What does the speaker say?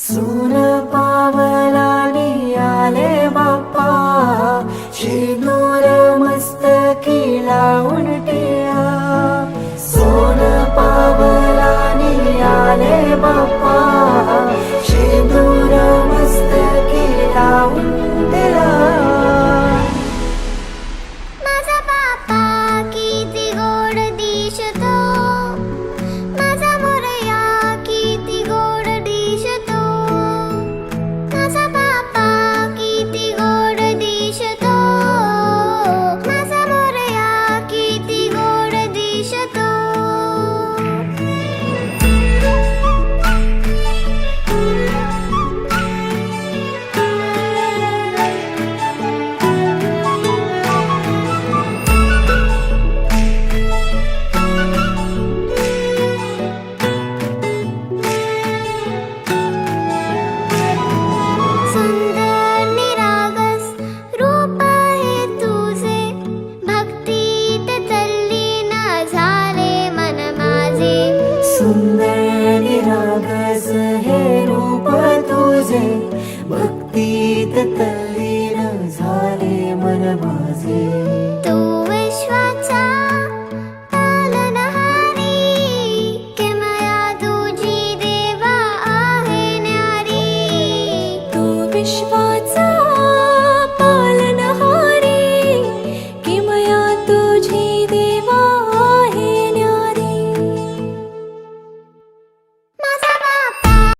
So भक्तीत तरी न झाले मन माझे. तू विश्वाचा तुझी देवा आहे न्यारी. तू विश्वाचा